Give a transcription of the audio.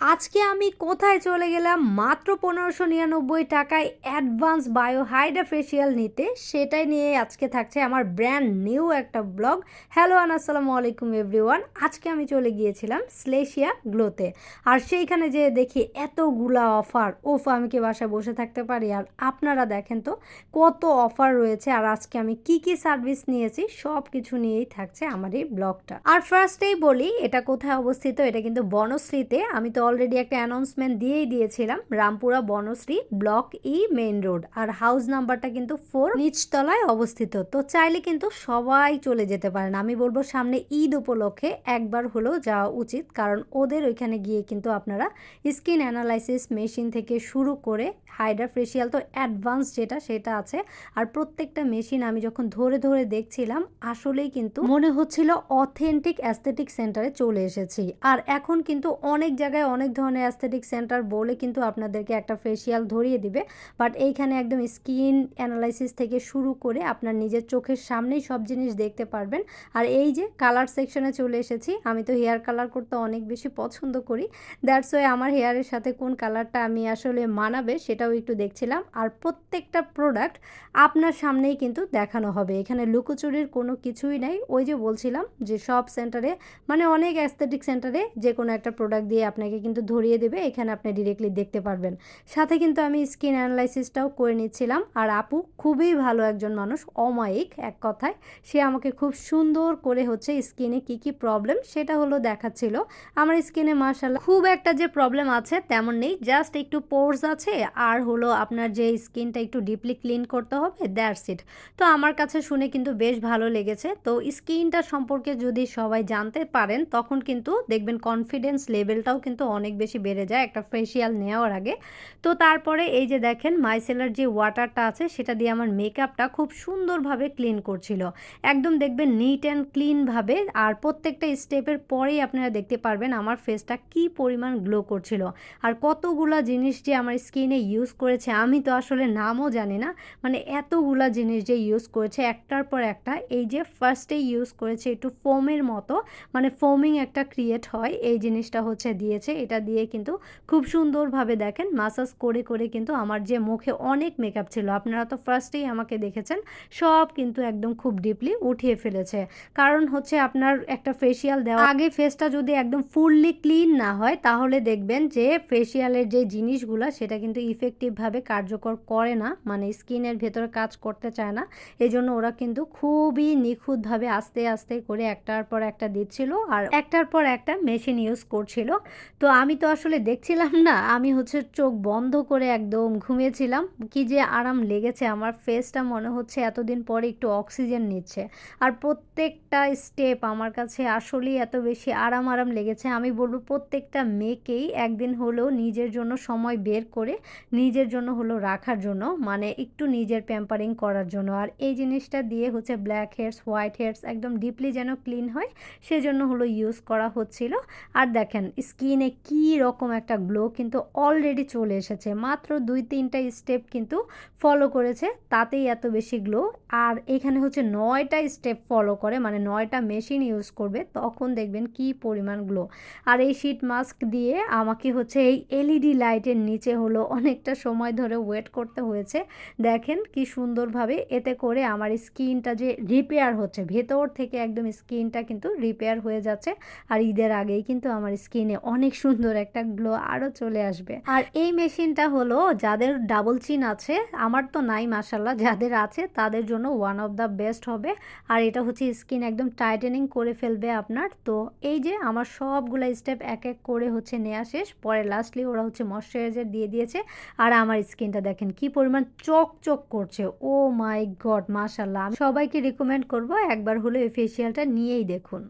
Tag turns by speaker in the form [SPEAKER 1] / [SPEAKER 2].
[SPEAKER 1] আজকে আমি কোথায় চলে গেলাম? মাত্র পনেরোশো নিরানব্বই টাকায় অ্যাডভান্স বায়ো হাইড্রা ফেসিয়াল নিতে। সেটাই নিয়ে আজকে থাকছে আমার ব্র্যান্ড নিউ একটা ব্লগ। হ্যালো আন আসসালামু আলাইকুম এভরিওয়ান। আজকে আমি চলে গিয়েছিলাম স্লেশিয়া গ্লোতে। আর সেইখানে যে দেখি এতগুলা অফার। ওফ আমি কি বাসায় বসে থাকতে পারি? আর আপনারা দেখেন তো কত অফার রয়েছে। আর আজকে আমি কি কি সার্ভিস নিয়েছি সব কিছু নিয়েই থাকছে আমার এই ব্লগটা। আর ফার্স্টেই বলি, এটা কোথায় অবস্থিত? এটা কিন্তু বনশ্রীতে। আমি তো অলরেডি একটা অ্যানাউন্সমেন্ট দিয়েই দিয়েছিলাম, Rampura Banasree block E main road, আর হাউস নাম্বারটা কিন্তু ফোর নিচতলায় অবস্থিত। তো চাইলে কিন্তু সবাই চলে যেতে পারেন। আমি বলব সামনে ঈদ উপলক্ষে একবার হলেও যাওয়া উচিত, কারণ ওদের ওইখানে গিয়ে কিন্তু আপনারা স্কিন অ্যানালাইসিস মেশিন থেকে শুরু করে হাইড্রা ফেসিয়াল তো অ্যাডভান্স যেটা, সেটা আছে। আর প্রত্যেকটা মেশিন আমি যখন ধরে ধরে দেখছিলাম, আসলেই কিন্তু মনে হচ্ছিল অথেন্টিক অ্যাস্থেটিক সেন্টারে চলে এসেছি। আর এখন কিন্তু অনেক জায়গায় অনেক ধরনের অ্যাস্থেটিক সেন্টার বলে কিন্তু আপনাদেরকে একটা ফেসিয়াল ধরিয়ে দিবে। বাট এইখানে একদম স্কিন অ্যানালাইসিস থেকে শুরু করে আপনার নিজের চোখের সামনেই সব জিনিস দেখতে পারবেন। আর এই যে কালার সেকশনে চলে এসেছি, আমি তো হেয়ার কালার করতে অনেক বেশি পছন্দ করি। দ্যাটস ওয়ে আমার হেয়ারের সাথে কোন কালারটা আমি আসলে মানাবে সেটাও একটু দেখছিলাম। আর প্রত্যেকটা প্রোডাক্ট আপনার সামনেই কিন্তু দেখানো হবে। এখানে লুকোচুরির কোনো কিছুই নাই। ওই যে বলছিলাম যে সব সেন্টারে মানে অনেক অ্যাস্থেটিক সেন্টারে যে কোনো একটা প্রোডাক্ট দিয়ে আপনাকে কিন্তু ধরিয়ে দেবে, এখানে আপনি ডিরেক্টলি দেখতে পারবেন। সাথে কিন্তু আমি স্কিন অ্যানালাইসিসটাও করে নিচ্ছিলাম। আর আপু খুবই ভালো একজন মানুষ, অমায়িক এক কথায়। সে আমাকে খুব সুন্দর করে হচ্ছে স্কিনে কি কি প্রবলেম সেটা হলো দেখাচ্ছিল। আমার স্কিনে মার্শাল্লাহ খুব একটা যে প্রবলেম আছে তেমন নেই জাস্ট একটু পোর্স আছে। আর হলো আপনার যে স্কিনটা একটু ডিপলি ক্লিন করতে হবে দ্যাটস ইট তো আমার কাছে শুনে কিন্তু বেশ ভালো লেগেছে। তো স্কিনটা সম্পর্কে যদি সবাই জানতে পারেন, তখন কিন্তু দেখবেন কনফিডেন্স লেভেলটাও কিন্তু অনেক বেশি বেড়ে যায় একটা ফেসিয়াল নেওয়ার আগে। তো তারপরে এই যে দেখেন মাইসেলার যে ওয়াটারটা আছে, সেটা দিয়ে আমার মেকআপটা খুব সুন্দরভাবে ক্লিন করছিল। একদম দেখবেন নিট অ্যান্ড ক্লিনভাবে আর প্রত্যেকটা স্টেপের পরেই আপনারা দেখতে পারবেন আমার ফেসটা কি পরিমাণ গ্লো করছিল। আর কতগুলা জিনিস যে আমার স্কিনে ইউজ করেছে, আমি তো আসলে নামও জানি না। মানে এতগুলা জিনিস যে ইউজ করেছে, একটার পর একটা এই যে ফার্স্টে ইউজ করেছে একটু ফোমের মতো। মানে ফোমিং একটা ক্রিয়েট হয়, এই জিনিসটা হচ্ছে দিয়েছে। এটা দিয়ে কিন্তু খুব সুন্দরভাবে দেখেন মাসাজ করে করে কিন্তু আমার যে মুখে অনেক মেকআপ ছিল। আপনারা তো ফার্স্টেই আমাকে দেখেছেন, সব কিন্তু একদম খুব ডিপলি উঠিয়ে ফেলেছে। কারণ হচ্ছে আপনার একটা ফেসিয়াল দেওয়া আগে ফেসটা যদি একদম ফুললি ক্লিন না হয়, তাহলে দেখবেন যে ফেসিয়ালের যে জিনিসগুলো, সেটা কিন্তু ইফেক্টিভভাবে কার্যকর করে না। মানে স্কিনের ভেতরে কাজ করতে চায় না। এই জন্য ওরা কিন্তু খুবই নিখুঁতভাবে আস্তে আস্তে করে একটার পর একটা দিচ্ছিল। আর একটার পর একটা মেশিন ইউজ করছিল। তো আমি তো আসলে দেখছিলাম না, আমি হচ্ছে চোখ বন্ধ করে একদম ঘুমিয়েছিলাম। কি যে আরাম লেগেছে, আমার ফেসটা মনে হচ্ছে এতদিন পরে একটু অক্সিজেন নিচ্ছে। আর প্রত্যেকটা স্টেপ আমার কাছে আসলেই এত বেশি আরাম আরাম লেগেছে। আমি বলব প্রত্যেকটা মেয়েকেই একদিন হলেও নিজের জন্য সময় বের করে, নিজের জন্য হলো রাখার জন্য মানে একটু নিজের প্যাম্পারিং করার জন্য। আর এই জিনিসটা দিয়ে হচ্ছে ব্ল্যাক হেয়ার্স হোয়াইট হেয়ার্স একদম ডিপলি যেন ক্লিন হয়, সেজন্য হলো ইউজ করা হচ্ছিল। আর দেখেন স্কিনে কি রকম একটা গ্লো কিন্তু অলরেডি চলে এসেছে। মাত্র দুই, তিনটা স্টেপ কিন্তু ফলো করেছে, তাতেই এত বেশি গ্লো আর এখানে হচ্ছে নয়টা স্টেপ ফলো করে মানে নয়টা মেশিন ইউজ করবে, তখন দেখবেন কি পরিমাণ গ্লো আর এই শীট মাস্ক দিয়ে আমাকে হচ্ছে এই এলইডি লাইটের নিচে হলো অনেকটা সময় ধরে ওয়েট করতে হয়েছে। দেখেন কি সুন্দরভাবে এতে করে আমার স্কিনটা যে রিপেয়ার হচ্ছে, ভেতর থেকে একদম স্কিনটা কিন্তু রিপেয়ার হয়ে যাচ্ছে। আর ঈদের আগেই কিন্তু আমার স্কিনে অনেক সুন্দর একটা গ্লো আরও চলে আসবে। আর এই মেশিনটা হলো যাদের ডাবল চিন আছে, আমার তো নাই মাসাল্লাহ যাদের আছে তাদের জন্য ওয়ান অফ দ্য বেস্ট হবে। আর এটা হচ্ছে স্কিন একদম টাইটেনিং করে ফেলবে আপনার। তো এই যে আমার সবগুলো স্টেপ এক এক করে হচ্ছে নেওয়া শেষ, পরে লাস্টলি ওরা হচ্ছে ময়শ্চারাইজার দিয়ে দিয়েছে। আর আমার স্কিনটা দেখেন কি পরিমাণ চক চক করছে। ও মাই গড মাসাল্লাহ আমি সবাইকে রিকমেন্ড করব একবার হলো এই ফেসিয়ালটা নিয়েই দেখুন।